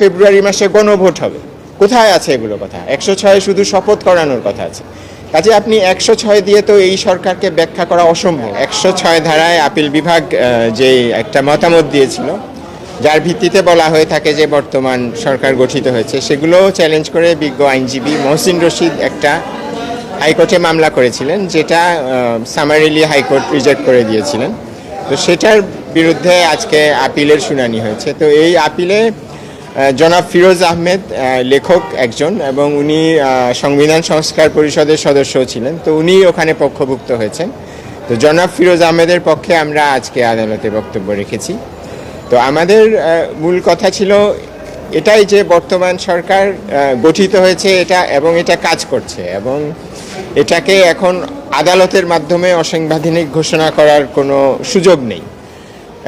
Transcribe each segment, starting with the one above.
ফেব্রুয়ারি মাসে গণভোট হবে। কোথায় আছে এগুলো কথা? একশো ছয় শুধু শপথ করানোর কথা আছে। কাজে আপনি একশো ছয় দিয়ে তো এই সরকারকে ব্যাখ্যা করা অসম্ভব। একশো ছয় ধারায় আপিল বিভাগ যে একটা মতামত দিয়েছিল, যার ভিত্তিতে বলা হয়ে থাকে যে বর্তমান সরকার গঠিত হয়েছে সেগুলো চ্যালেঞ্জ করে বিজ্ঞ আইনজীবী মহসিন রশিদ একটা হাইকোর্টে মামলা করেছিলেন, যেটা সামারিলি হাইকোর্ট রিজেক্ট করে দিয়েছিলেন। তো সেটার বিরুদ্ধে আজকে আপিলের শুনানি হয়েছে। তো এই আপিলে জনাব ফিরোজ আহমেদ লেখক একজন এবং উনি সংবিধান সংস্কার পরিষদের সদস্য ছিলেন। তো উনি ওখানে পক্ষভুক্ত হয়েছেন। তো জনাব ফিরোজ আহমেদের পক্ষে আমরা আজকে আদালতে বক্তব্য রেখেছি। তো আমাদের মূল কথা ছিল এটাই যে বর্তমান সরকার গঠিত হয়েছে এটা এবং এটা কাজ করছে এবং এটাকে এখন আদালতের মাধ্যমে অসাংবিধানিক ঘোষণা করার কোনো সুযোগ নেই।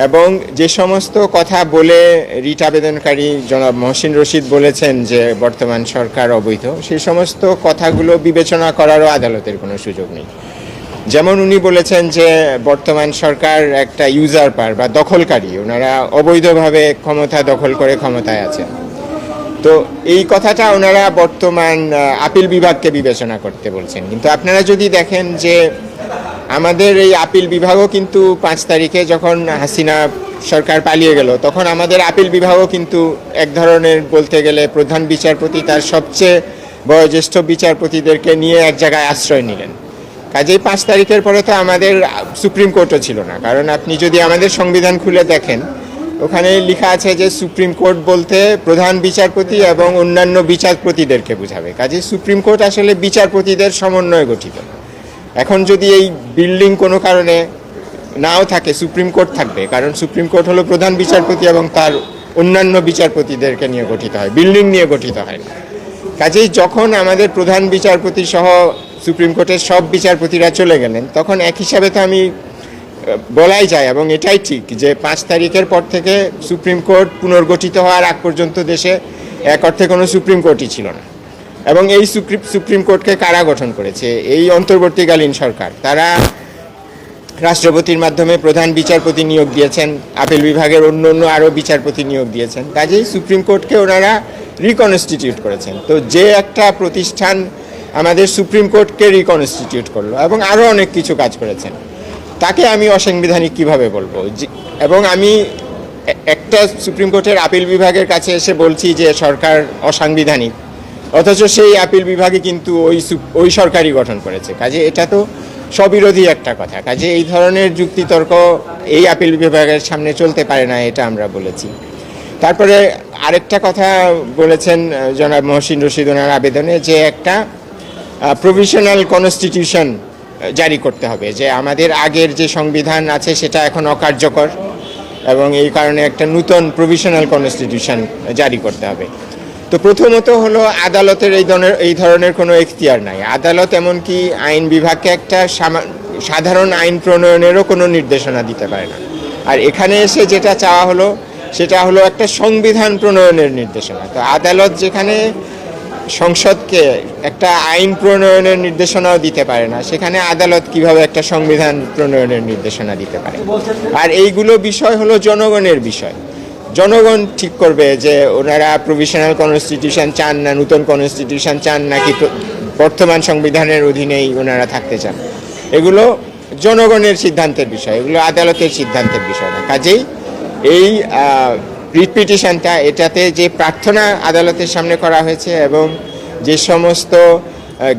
এবং যে সমস্ত কথা বলে রিট আবেদনকারী জনাব মহসিন রশিদ বলেছেন যে বর্তমান সরকার অবৈধ সেই সমস্ত কথাগুলো বিবেচনা করারও আদালতের কোনো সুযোগ নেই। যেমন উনি বলেছেন যে বর্তমান সরকার একটা ইউজার পার বা দখলকারী, ওনারা অবৈধভাবে ক্ষমতা দখল করে ক্ষমতায় আছেন। তো এই কথাটা ওনারা বর্তমান আপিল বিভাগকে বিবেচনা করতে বলছেন। কিন্তু আপনারা যদি দেখেন যে আমাদের এই আপিল বিভাগও কিন্তু পাঁচ তারিখে যখন হাসিনা সরকার পালিয়ে গেল, তখন আমাদের আপিল বিভাগও কিন্তু এক ধরনের বলতে গেলে প্রধান বিচারপতি তার সবচেয়ে বয়োজ্যেষ্ঠ বিচারপতিদেরকে নিয়ে এক জায়গায় আশ্রয় নিলেন। কাজেই পাঁচ তারিখের পরে তো আমাদের সুপ্রিম কোর্টও ছিল না, কারণ আপনি যদি আমাদের সংবিধান খুলে দেখেন, ওখানে লেখা আছে যে সুপ্রিম কোর্ট বলতে প্রধান বিচারপতি এবং অন্যান্য বিচারপতিদেরকে বোঝাবে। কাজে সুপ্রিম কোর্ট আসলে বিচারপতিদের সমন্বয়ে গঠিত। এখন যদি এই বিল্ডিং কোনো কারণে নাও থাকে সুপ্রিম কোর্ট থাকবে, কারণ সুপ্রিম কোর্ট হলো প্রধান বিচারপতি এবং তার অন্যান্য বিচারপতিদেরকে নিয়ে গঠিত হয় বিল্ডিং নিয়ে গঠিত হয়। কাজেই যখন আমাদের প্রধান বিচারপতি সহ সুপ্রিম কোর্টের সব বিচারপতিরা চলে গেলেন, তখন এক হিসাবে তো আমি বলাই যায় এবং এটাই ঠিক যে পাঁচ তারিখের পর থেকে সুপ্রিম কোর্ট পুনর্গঠিত হওয়ার আগ পর্যন্ত দেশে এক অর্থে কোনো সুপ্রিম কোর্টই ছিল না। এবং এই সুপ্রিম সুপ্রিম কোর্টকে কারা গঠন করেছে? এই অন্তর্বর্তীকালীন সরকার। তারা রাষ্ট্রপতির মাধ্যমে প্রধান বিচারপতি নিয়োগ দিয়েছেন, আপিল বিভাগের অন্য অন্য আরও বিচারপতি নিয়োগ দিয়েছেন। কাজেই সুপ্রিম কোর্টকে ওনারা রিকনস্টিটিউট করেছেন। তো যে একটা প্রতিষ্ঠান আমাদের সুপ্রিম কোর্টকে রিকনস্টিটিউট করল এবং আরও অনেক কিছু কাজ করেছেন, তাকে আমি অসাংবিধানিক কীভাবে বলব? এবং আমি একটা সুপ্রিম কোর্টের আপিল বিভাগের কাছে এসে বলছি যে সরকার অসাংবিধানিক। অথচ সেই আপিল বিভাগে কিন্তু ওই ওই সরকারই গঠন করেছে। কাজে এটা তো স্ববিরোধী একটা কথা। কাজে এই ধরনের যুক্তিতর্ক এই আপিল বিভাগের সামনে চলতে পারে না, এটা আমরা বলেছি। তারপরে আরেকটা কথা বলেছেন জনাব মহসিন রশিদ ওনার আবেদনে যে একটা প্রভিশনাল কনস্টিটিউশন জারি করতে হবে। যে আমাদের আগের যে সংবিধান আছে সেটা এখন অকার্যকর এবং এই কারণে একটা নূতন প্রভিশনাল কনস্টিটিউশন জারি করতে হবে। তো প্রথমত হলো আদালতের এই ধরনের এই ধরনের কোনো এখতিয়ার নাই। আদালত এমনকি আইন বিভাগকে একটা সাধারণ আইন প্রণয়নেরও কোনো নির্দেশনা দিতে পারে না। আর এখানে এসে যেটা চাওয়া হলো, সেটা হলো একটা সংবিধান প্রণয়নের নির্দেশনা। তো আদালত যেখানে সংসদকে একটা আইন প্রণয়নের নির্দেশনাও দিতে পারে না, সেখানে আদালত কীভাবে একটা সংবিধান প্রণয়নের নির্দেশনা দিতে পারে? আর এইগুলো বিষয় হলো জনগণের বিষয়। জনগণ ঠিক করবে যে ওনারা প্রভিশনাল কনস্টিটিউশন চান না, নতুন কনস্টিটিউশন চান নাকি বর্তমান সংবিধানের অধীনেই ওনারা থাকতে চান। এগুলো জনগণের সিদ্ধান্তের বিষয়, এগুলো আদালতের সিদ্ধান্তের বিষয় না। কাজেই এই রিট পিটিশনটা এটাতে যে প্রার্থনা আদালতের সামনে করা হয়েছে এবং যে সমস্ত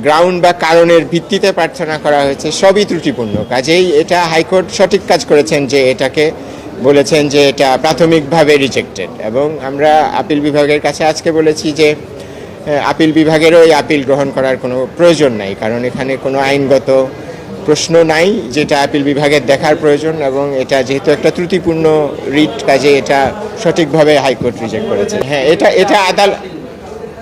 গ্রাউন্ড বা কারণের ভিত্তিতে প্রার্থনা করা হয়েছে, সবই ত্রুটিপূর্ণ। কাজেই এটা হাইকোর্ট সঠিক কাজ করেছেন যে এটাকে বলেছেন যে এটা প্রাথমিকভাবে রিজেক্টেড এবং আমরা আপিল বিভাগের কাছে আজকে বলেছি যে আপিল বিভাগেরও এই আপিল গ্রহণ করার কোনো প্রয়োজন নাই, কারণ এখানে কোনো আইনগত প্রশ্ন নাই যেটা আপিল বিভাগের দেখার প্রয়োজন এবং এটা যেহেতু একটা ত্রুটিপূর্ণ রিট কাজে এটা সঠিকভাবে হাইকোর্ট রিজেক্ট করেছে। হ্যাঁ এটা এটা আদালত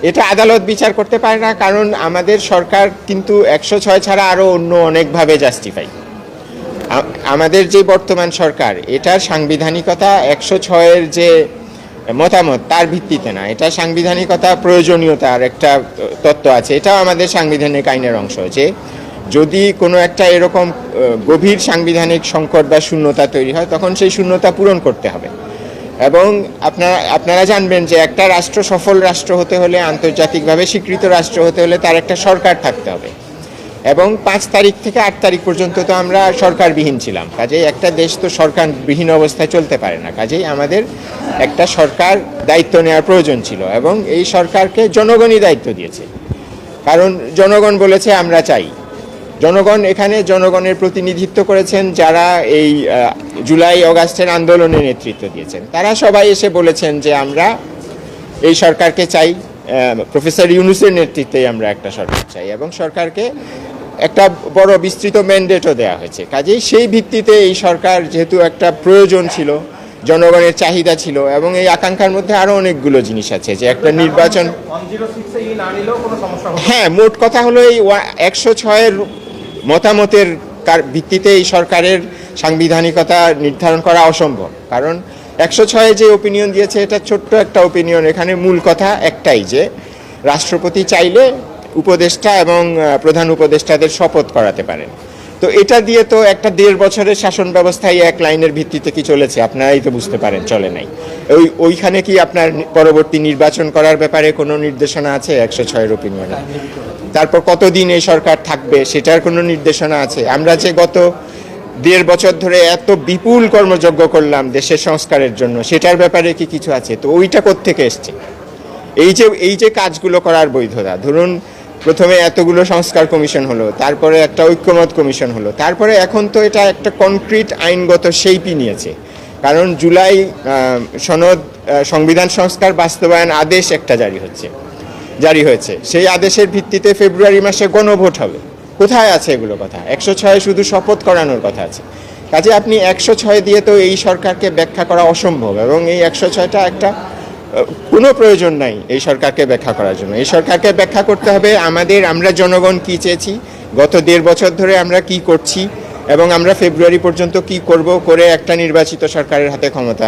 এটা আদালত বিচার করতে পারে না, কারণ আমাদের সরকার কিন্তু একশো ছয় ছাড়া আরও অন্য অনেকভাবে জাস্টিফাই আমাদের যে বর্তমান সরকার, এটার সাংবিধানিকতা একশো ছয়ের যে মতামত, তার ভিত্তিতে না। এটা সাংবিধানিকতা প্রয়োজনীয়তার একটা তত্ত্ব আছে। এটাও আমাদের সাংবিধানিক আইনের অংশ যে, যদি কোনো একটা এরকম গভীর সাংবিধানিক সংকট বা শূন্যতা তৈরি হয়, তখন সেই শূন্যতা পূরণ করতে হবে। এবং আপনারা আপনারা জানবেন যে একটা রাষ্ট্র সফল রাষ্ট্র হতে হলে, আন্তর্জাতিকভাবে স্বীকৃত রাষ্ট্র হতে হলে তার একটা সরকার থাকতে হবে। এবং পাঁচ তারিখ থেকে আট তারিখ পর্যন্ত তো আমরা সরকারবিহীন ছিলাম। কাজেই একটা দেশ তো সরকারবিহীন অবস্থায় চলতে পারে না। কাজেই আমাদের একটা সরকার দায়িত্ব নেওয়ার প্রয়োজন ছিল এবং এই সরকারকে জনগণই দায়িত্ব দিয়েছে। কারণ জনগণ বলেছে, আমরা চাই। জনগণ এখানে জনগণের প্রতিনিধিত্ব করেছেন, যারা এই জুলাই অগাস্টের আন্দোলনে নেতৃত্ব দিয়েছেন। তারা সবাই এসে বলেছেন যে, আমরা এই সরকারকে চাই। প্রফেসর ইউনুসের নেতৃত্বে আমরা একটা সরকার চাই এবং সরকারকে একটা বড় বিস্তৃত ম্যান্ডেটও দেওয়া হয়েছে কাজেই সেই ভিত্তিতে এই সরকার যেহেতু একটা প্রয়োজন ছিল, জনগণের চাহিদা ছিল এবং এই আকাঙ্ক্ষার মধ্যে আরও অনেকগুলো জিনিস আছে, যে একটা নির্বাচন। হ্যাঁ মোট কথা হলো এই একশো ছয়ের মতামতের ভিত্তিতে এই সরকারের সাংবিধানিকতা নির্ধারণ করা অসম্ভব কারণ একশো ছয়ে যে ওপিনিয়ন দিয়েছে, এটা ছোট্ট একটা ওপিনিয়ন এখানে মূল কথা একটাই যে, রাষ্ট্রপতি চাইলে উপদেষ্টা এবং প্রধান উপদেষ্টাদের শপথ করাতে পারেন। তো এটা দিয়ে তো একটা দেড় বছরের শাসন ব্যবস্থায় এক লাইনের ভিত্তিতে কি চলেছে, আপনারাই তো বুঝতে পারেন, চলে নাই। ওই, ওইখানে কি আপনার পরবর্তী নির্বাচন করার ব্যাপারে কোনো নির্দেশনা আছে একশো ছয়ের ওপিনিয়নে তারপর কতদিন এই সরকার থাকবে, সেটার কোনো নির্দেশনা আছে? আমরা যে গত দেড় বছর ধরে এত বিপুল কর্মযজ্ঞ করলাম দেশের সংস্কারের জন্য। সেটার ব্যাপারে কি কিছু আছে? তো ওইটা কোত্থেকে এসছে? এই যে এই যে কাজগুলো করার বৈধতা, ধরুন প্রথমে এতগুলো সংস্কার কমিশন হলো, তারপরে একটা ঐক্যমত কমিশন হলো, তারপরে এখন তো এটা একটা কনক্রিট আইনগত সেইপই নিয়েছে। কারণ জুলাই সনদ সংবিধান সংস্কার বাস্তবায়ন আদেশ একটা জারি হচ্ছে, জারি হয়েছে। সেই আদেশের ভিত্তিতে ফেব্রুয়ারি মাসে গণভোট হবে। কোথায় আছে এগুলো কথা? একশো ছয় শুধু শপথ করানোর কথা আছে। কাজে আপনি একশো ছয় দিয়ে তো এই সরকারকে ব্যাখ্যা করা অসম্ভব এবং এই একশো ছয়টা একটা কোনো প্রয়োজন নাই এই সরকারকে ব্যাখ্যা করার জন্য। এই সরকারকে ব্যাখ্যা করতে হবে আমাদের, আমরা জনগণ কি চেয়েছি, গত দেড় বছর ধরে আমরা কি করছি এবং আমরা ফেব্রুয়ারি পর্যন্ত কি করব করে একটা নির্বাচিত সরকারের হাতে ক্ষমতা